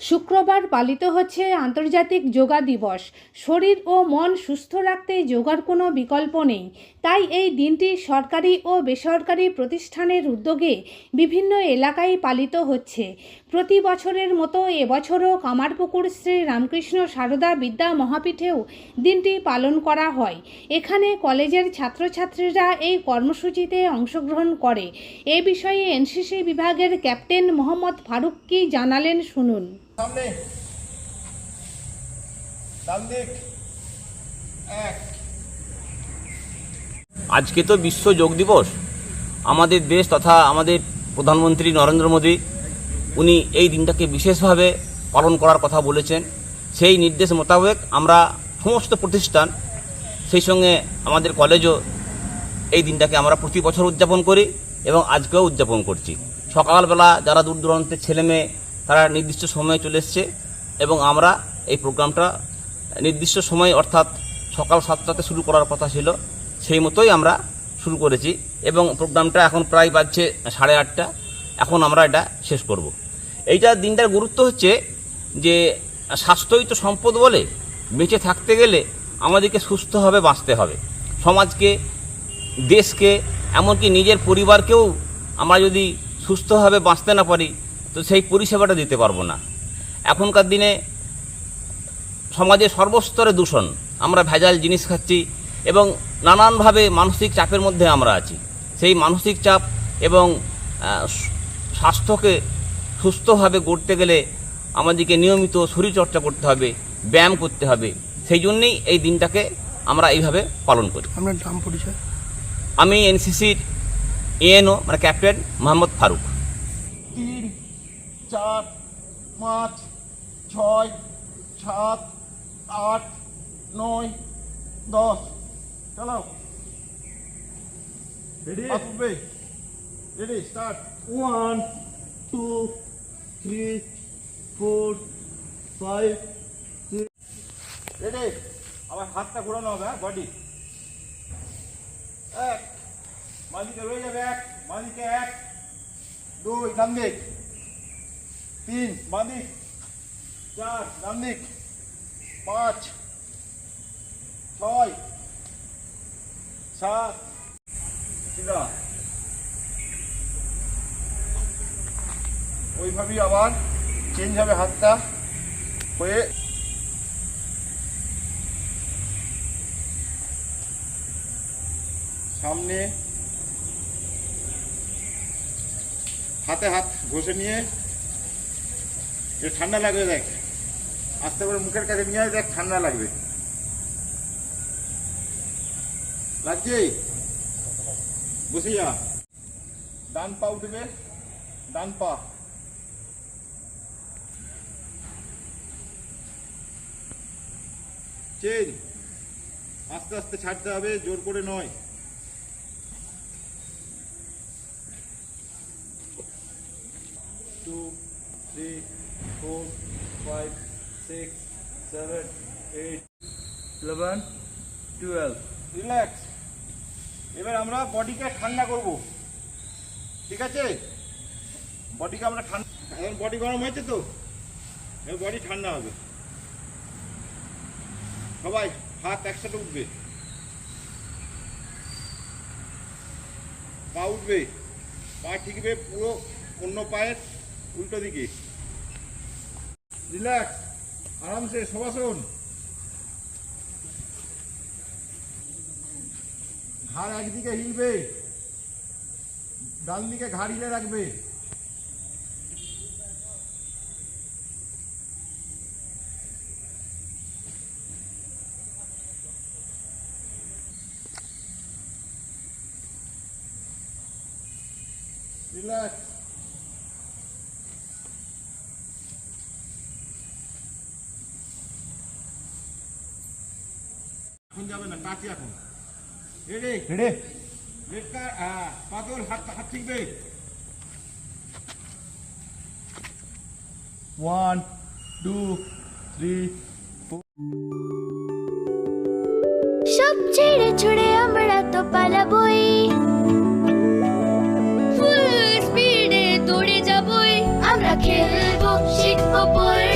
শুক্রবার পালিত হচ্ছে আন্তর্জাতিক যোগা দিবস। শরীর ও মন সুস্থ রাখতে যোগার কোনো বিকল্প নেই। তাই এই দিনটি সরকারি ও বেসরকারি প্রতিষ্ঠানের উদ্যোগে বিভিন্ন এলাকায় পালিত হচ্ছে। প্রতি বছরের মতো এবছরও কামারপুকুর শ্রী রামকৃষ্ণ সারদা বিদ্যা মহাপীঠেও দিনটি পালন করা হয়। এখানে কলেজের ছাত্রছাত্রীরা এই কর্মসূচিতে অংশগ্রহণ করে। এ বিষয়ে এনসিসি বিভাগের ক্যাপ্টেন মোহাম্মদ ফারুক কি জানালেন, শুনুন। সামনে। ডান দিক। এক। আজকে তো বিশ্ব যোগ দিবস। আমাদের দেশ তথা আমাদের প্রধানমন্ত্রী নরেন্দ্র মোদী, উনি এই দিনটাকে বিশেষভাবে পালন করার কথা বলেছেন। সেই নির্দেশ মোতাবেক আমরা সমস্ত প্রতিষ্ঠান, সেই সঙ্গে আমাদের কলেজও এই দিনটাকে আমরা প্রতি বছর উদযাপন করি এবং আজকেও উদযাপন করছি। সকালবেলা যারা দূর দূরান্তের ছেলে মেয়ে তারা নির্দিষ্ট সময়ে চলে এসছে এবং আমরা এই প্রোগ্রামটা নির্দিষ্ট সময় অর্থাৎ সকাল সাতটাতে শুরু করার কথা ছিল, সেই মতোই আমরা শুরু করেছি এবং প্রোগ্রামটা এখন প্রায় বাজছে সাড়ে আটটা। এখন আমরা এটা শেষ করব। এইটা দিনটার গুরুত্ব হচ্ছে যে স্বাস্থ্যই তো সম্পদ বলে বেঁচে থাকতে গেলে আমাদেরকে সুস্থভাবে বাঁচতে হবে। সমাজকে, দেশকে, এমনকি নিজের পরিবারকেও আমরা যদি সুস্থভাবে বাঁচতে না পারি তো সেই পরিষেবাটা দিতে পারব না। এখনকার দিনে সমাজে সর্বস্তরে দূষণ। আমরা ভেজাল জিনিস খাচ্ছি এবং নানানভাবে মানসিক চাপের মধ্যে আমরা আছি। সেই মানসিক চাপ এবং স্বাস্থ্যকে সুস্থভাবে গড়তে গেলে আমাদেরকে নিয়মিত শরীরচর্চা করতে হবে ব্যায়াম করতে হবে। সেই জন্যেই এই দিনটাকে আমরা এইভাবে পালন করি। আপনার নাম পরিচয়? আমি এনসিসির এএনও মানে ক্যাপ্টেন মোহাম্মদ ফারুক। চার পাঁচ ছয় সাত আট নয় দশ। চালাও। Ready ready start one two three four five ready আবার হাতটা ঘোরানো হবে হ্যাঁ? বডি এক। বাঁদিকে রয়ে যাবে এক। বাঁদিকে এক। দুই। ডান দিক। তিন বাঁদিক। চার ডান দিক পাঁচ ছয় সাত। সিধা ওইভাবেই আবার চেঞ্জ হবে হাতটা হয়ে। সামনে হাতে হাত ঘষে নিয়ে ঠান্ডা লাগবে দেখ। আস্তে করে মুখের কাছে নিয়ে আয়, দেখ ঠান্ডা লাগবে। লাগছে? বসে যা। ডান পা উঠবে, ডান পা। চেঞ্জ আস্তে আস্তে ছাড়তে হবে, জোর করে নয়। Two three four five six seven eight eleven twelve relax এবার আমরা বডিকে ঠান্ডা করব। ঠিক আছে? বডিকে আমরা ঠান্ডা এখন বডি গরম হয়েছে তো? এবার বডি ঠান্ডা হবে। সবাই হাত একসাথে উঠবে। পা উঠবে। পা ঠিকবে পুরো অন্য পায়ের উল্টো দিকে। রিল্যাক্স আরামসে সবাসন ঘাড় একদিকে হিলবে ডান দিকে ঘাড় হিলে রাখবে। রিল্যাক্স এখন যাবে না টাচি এখন। রেডি রেডি হাত হাত ঠিকবে? ওয়ান টু থ্রি সব ছেড়ে ছুড়ে আমরা তো পালাবই। ফুল স্পিডে দৌড়ে যাবই। আমরা খেলব শিখব পড়ব।